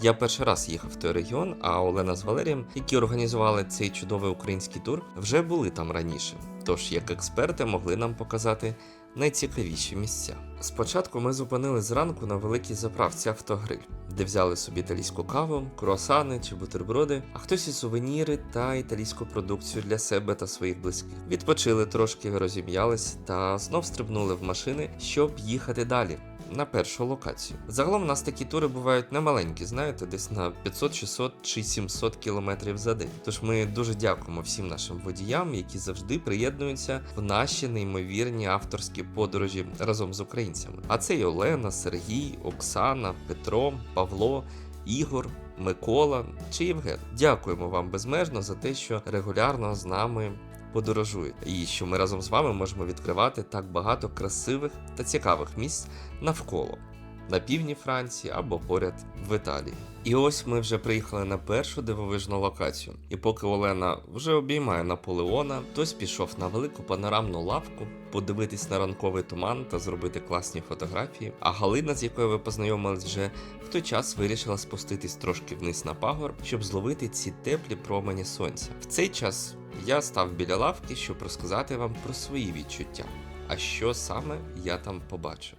Я перший раз їхав в той регіон, а Олена з Валерієм, які організували цей чудовий український тур, вже були там раніше. Тож, як експерти, могли нам показати найцікавіші місця. Спочатку ми зупинились зранку на великій заправці автогриль, де взяли собі італійську каву, круасани чи бутерброди, а хтось і сувеніри та італійську продукцію для себе та своїх близьких. Відпочили трошки, розім'ялись та знов стрибнули в машини, щоб їхати далі. На першу локацію. Загалом у нас такі тури бувають немаленькі, знаєте, десь на 500, 600 чи 700 кілометрів за день. Тож ми дуже дякуємо всім нашим водіям, які завжди приєднуються в наші неймовірні авторські подорожі разом з українцями. А це і Олена, Сергій, Оксана, Петро, Павло, Ігор. Микола чи Євген. Дякуємо вам безмежно за те, що регулярно з нами подорожуєте, і що ми разом з вами можемо відкривати так багато красивих та цікавих місць навколо на півдні Франції або поряд в Італії. І ось ми вже приїхали на першу дивовижну локацію. І поки Олена вже обіймає Наполеона, хтось пішов на велику панорамну лавку подивитись на ранковий туман та зробити класні фотографії. А Галина, з якою ви познайомились вже в той час вирішила спуститись трошки вниз на пагорб, щоб зловити ці теплі промені сонця. В цей час я став біля лавки, щоб розказати вам про свої відчуття. А що саме я там побачив?